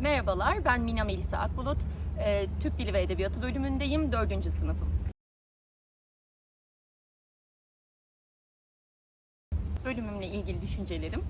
Merhabalar, ben Mina Melisa Akbulut. Ee, Türk Dili ve Edebiyatı bölümündeyim, dördüncü sınıfım. Bölümümle ilgili düşüncelerim.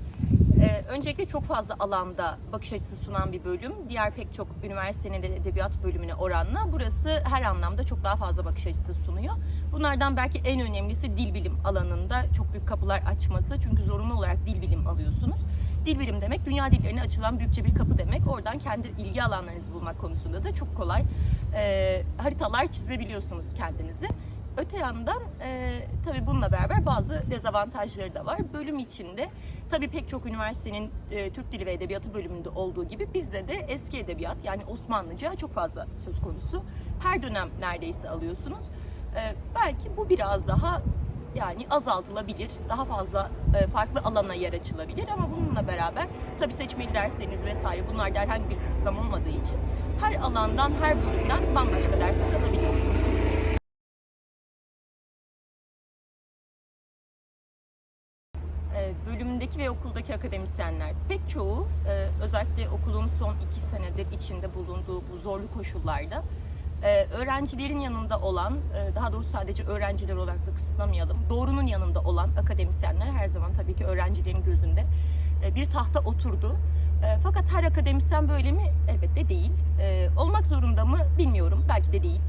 Ee, öncelikle çok fazla alanda bakış açısı sunan bir bölüm. Diğer pek çok üniversitenin de edebiyat bölümüne oranla burası her anlamda çok daha fazla bakış açısı sunuyor. Bunlardan belki en önemlisi dil bilim alanında çok büyük kapılar açması. Çünkü zorunlu olarak dil bilim alıyorsunuz. Dil bilim demek dünya dillerine açılan büyükçe bir kapı demek. Oradan kendi ilgi alanlarınızı bulmak konusunda da çok kolay e, haritalar çizebiliyorsunuz kendinizi. Öte yandan e, tabii bununla beraber bazı dezavantajları da var. Bölüm içinde tabii pek çok üniversitenin e, Türk Dili ve Edebiyatı bölümünde olduğu gibi bizde de eski edebiyat yani Osmanlıca çok fazla söz konusu. Her dönem neredeyse alıyorsunuz. E, belki bu biraz daha yani azaltılabilir, daha fazla e, farklı alana yer açılabilir ama bununla beraber tabii seçmeli dersleriniz vesaire bunlarda herhangi bir kısıtlama olmadığı için her alandan, her bölümden bambaşka dersler alabiliyorsunuz. E, bölümündeki ve okuldaki akademisyenler pek çoğu e, özellikle okulun son iki senedir içinde bulunduğu bu zorlu koşullarda e, öğrencilerin yanında olan, e, daha doğrusu sadece öğrenciler olarak da kısıtlamayalım, doğrunun yanında olan akademisyenler her zaman tabii ki öğrencilerin gözünde e, bir tahta oturdu. E, Fakat her akademisyen böyle mi? Elbette değil. Olmak zorunda mı? Bilmiyorum. Belki de değil.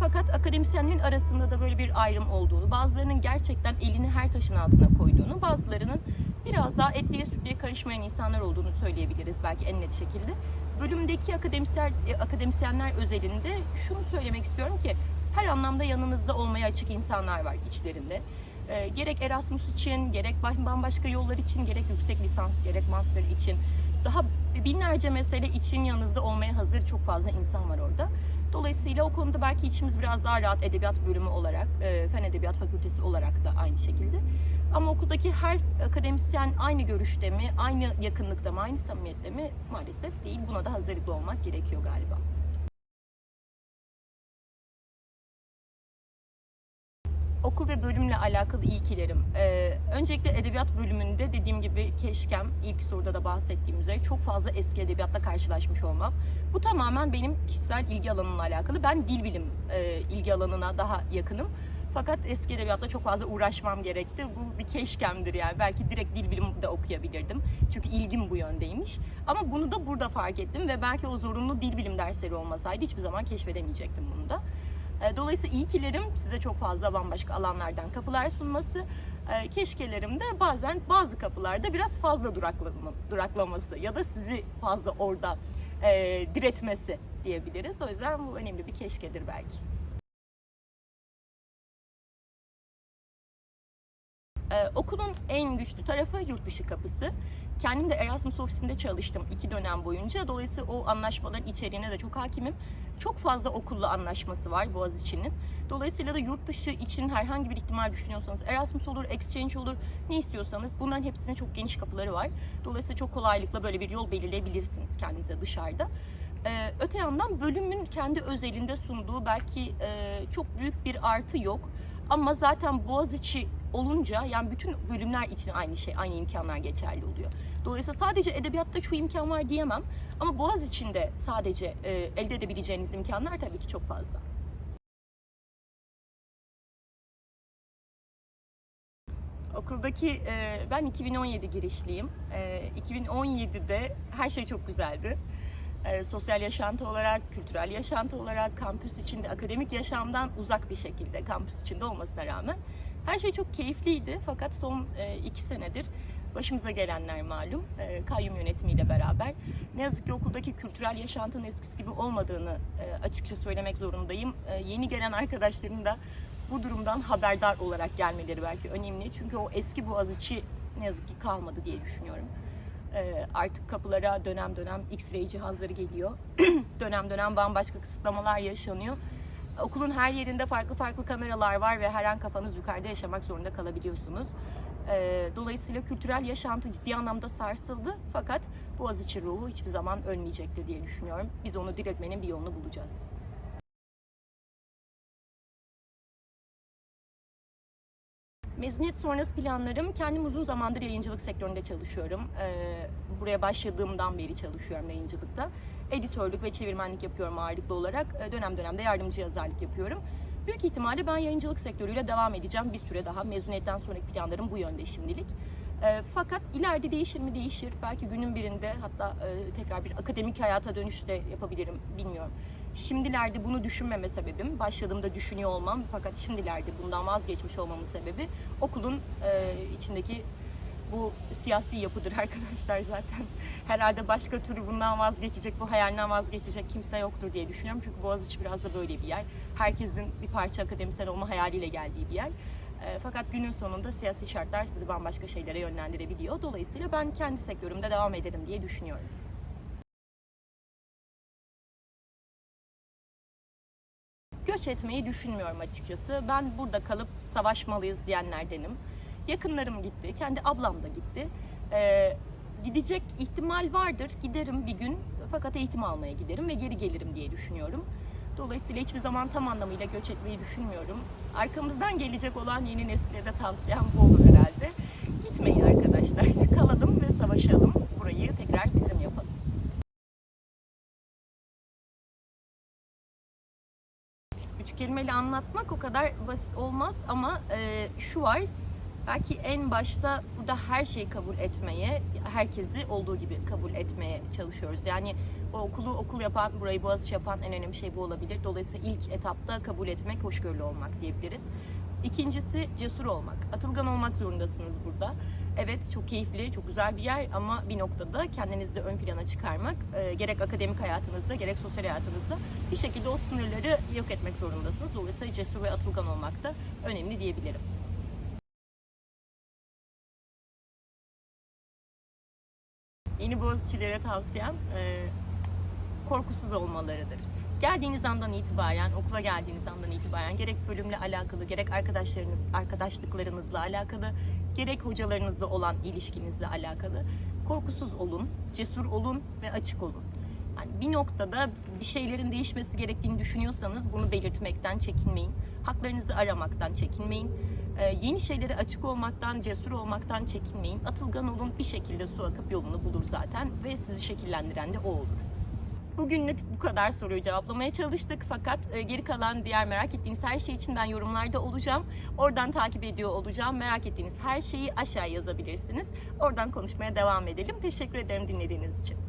Fakat akademisyenlerin arasında da böyle bir ayrım olduğunu, bazılarının gerçekten elini her taşın altına koyduğunu, bazılarının biraz daha etliye sütlüye karışmayan insanlar olduğunu söyleyebiliriz belki en net şekilde. Bölümdeki akademisyen, e, akademisyenler özelinde şunu söylemek istiyorum ki her anlamda yanınızda olmaya açık insanlar var içlerinde. E, gerek Erasmus için, gerek bambaşka yollar için, gerek yüksek lisans, gerek master için daha binlerce mesele için yanınızda olmaya hazır çok fazla insan var orada. Dolayısıyla o konuda belki içimiz biraz daha rahat edebiyat bölümü olarak, e, fen edebiyat fakültesi olarak da aynı şekilde. Ama okuldaki her akademisyen aynı görüşte mi, aynı yakınlıkta mı, aynı samimiyette mi maalesef değil. Buna da hazırlıklı olmak gerekiyor galiba. okul ve bölümle alakalı ilkilerim. Ee, öncelikle edebiyat bölümünde dediğim gibi keşkem ilk soruda da bahsettiğim üzere çok fazla eski edebiyatla karşılaşmış olmam. Bu tamamen benim kişisel ilgi alanımla alakalı. Ben dil bilim e, ilgi alanına daha yakınım. Fakat eski edebiyatla çok fazla uğraşmam gerekti. Bu bir keşkemdir yani. Belki direkt dil bilimi de okuyabilirdim. Çünkü ilgim bu yöndeymiş. Ama bunu da burada fark ettim ve belki o zorunlu dil bilim dersleri olmasaydı hiçbir zaman keşfedemeyecektim bunu da. E, Dolayısıyla iyikilerim size çok fazla bambaşka alanlardan kapılar sunması. E, Keşkelerim de bazen bazı kapılarda biraz fazla duraklama, duraklaması ya da sizi fazla orada e, diretmesi diyebiliriz. O yüzden bu önemli bir keşkedir belki. Ee, okulun en güçlü tarafı yurt dışı kapısı. Kendim de Erasmus ofisinde çalıştım iki dönem boyunca. Dolayısıyla o anlaşmaların içeriğine de çok hakimim. Çok fazla okulla anlaşması var Boğaziçi'nin. Dolayısıyla da yurt dışı için herhangi bir ihtimal düşünüyorsanız Erasmus olur, exchange olur, ne istiyorsanız bunların hepsinin çok geniş kapıları var. Dolayısıyla çok kolaylıkla böyle bir yol belirleyebilirsiniz kendinize dışarıda. Ee, öte yandan bölümün kendi özelinde sunduğu belki e, çok büyük bir artı yok. Ama zaten Boğaziçi olunca yani bütün bölümler için aynı şey, aynı imkanlar geçerli oluyor. Dolayısıyla sadece edebiyatta şu imkan var diyemem. Ama Boğaz içinde sadece e, elde edebileceğiniz imkanlar tabii ki çok fazla. Okuldaki e, ben 2017 girişliyim. E, 2017'de her şey çok güzeldi. E, sosyal yaşantı olarak, kültürel yaşantı olarak, kampüs içinde, akademik yaşamdan uzak bir şekilde kampüs içinde olmasına rağmen her şey çok keyifliydi. Fakat son e, iki senedir başımıza gelenler malum. E, kayyum yönetimiyle beraber. Ne yazık ki okuldaki kültürel yaşantının eskisi gibi olmadığını e, açıkça söylemek zorundayım. E, yeni gelen arkadaşların da bu durumdan haberdar olarak gelmeleri belki önemli. Çünkü o eski Boğaziçi ne yazık ki kalmadı diye düşünüyorum. E, artık kapılara dönem dönem X-ray cihazları geliyor. dönem dönem bambaşka kısıtlamalar yaşanıyor. Okulun her yerinde farklı farklı kameralar var ve her an kafanız yukarıda yaşamak zorunda kalabiliyorsunuz. E, dolayısıyla kültürel yaşantı ciddi anlamda sarsıldı. Fakat Boğaziçi ruhu hiçbir zaman ölmeyecektir diye düşünüyorum. Biz onu diriltmenin bir yolunu bulacağız. Mezuniyet sonrası planlarım, kendim uzun zamandır yayıncılık sektöründe çalışıyorum. Ee, buraya başladığımdan beri çalışıyorum yayıncılıkta. Editörlük ve çevirmenlik yapıyorum ağırlıklı olarak. Ee, dönem dönemde yardımcı yazarlık yapıyorum. Büyük ihtimalle ben yayıncılık sektörüyle devam edeceğim bir süre daha. Mezuniyetten sonraki planlarım bu yönde şimdilik. Ee, fakat ileride değişir mi değişir. Belki günün birinde hatta e, tekrar bir akademik hayata dönüş de yapabilirim bilmiyorum. Şimdilerde bunu düşünmeme sebebim, başladığımda düşünüyor olmam fakat şimdilerde bundan vazgeçmiş olmamın sebebi okulun e, içindeki bu siyasi yapıdır arkadaşlar zaten. Herhalde başka türlü bundan vazgeçecek, bu hayalinden vazgeçecek kimse yoktur diye düşünüyorum. Çünkü Boğaziçi biraz da böyle bir yer. Herkesin bir parça akademisyen olma hayaliyle geldiği bir yer. E, fakat günün sonunda siyasi şartlar sizi bambaşka şeylere yönlendirebiliyor. Dolayısıyla ben kendi sektörümde devam ederim diye düşünüyorum. Göç etmeyi düşünmüyorum açıkçası. Ben burada kalıp savaşmalıyız diyenlerdenim. Yakınlarım gitti, kendi ablam da gitti. Ee, gidecek ihtimal vardır. Giderim bir gün fakat eğitim almaya giderim ve geri gelirim diye düşünüyorum. Dolayısıyla hiçbir zaman tam anlamıyla göç etmeyi düşünmüyorum. Arkamızdan gelecek olan yeni nesile de tavsiyem bu olur herhalde. Gitmeyin arkadaşlar. Kalalım ve savaşalım. Burayı tekrar bizim yapalım. Üç kelimeyle anlatmak o kadar basit olmaz ama e, şu var. Belki en başta burada her şeyi kabul etmeye, herkesi olduğu gibi kabul etmeye çalışıyoruz. Yani o okulu okul yapan, burayı Boğaziçi yapan en önemli şey bu olabilir. Dolayısıyla ilk etapta kabul etmek, hoşgörülü olmak diyebiliriz. İkincisi cesur olmak. Atılgan olmak zorundasınız burada. Evet çok keyifli, çok güzel bir yer ama bir noktada kendinizi de ön plana çıkarmak e, gerek akademik hayatınızda gerek sosyal hayatınızda bir şekilde o sınırları yok etmek zorundasınız. Dolayısıyla cesur ve atılgan olmak da önemli diyebilirim. Yeni Boğaziçi'lere tavsiyem e, korkusuz olmalarıdır. Geldiğiniz andan itibaren, okula geldiğiniz andan itibaren gerek bölümle alakalı, gerek arkadaşlarınız, arkadaşlıklarınızla alakalı, gerek hocalarınızla olan ilişkinizle alakalı korkusuz olun, cesur olun ve açık olun. Yani bir noktada bir şeylerin değişmesi gerektiğini düşünüyorsanız bunu belirtmekten çekinmeyin. Haklarınızı aramaktan çekinmeyin. Ee, yeni şeylere açık olmaktan, cesur olmaktan çekinmeyin. Atılgan olun bir şekilde su akıp yolunu bulur zaten ve sizi şekillendiren de o olur. Bugünlük bu kadar soruyu cevaplamaya çalıştık fakat e, geri kalan diğer merak ettiğiniz her şey için ben yorumlarda olacağım. Oradan takip ediyor olacağım. Merak ettiğiniz her şeyi aşağıya yazabilirsiniz. Oradan konuşmaya devam edelim. Teşekkür ederim dinlediğiniz için.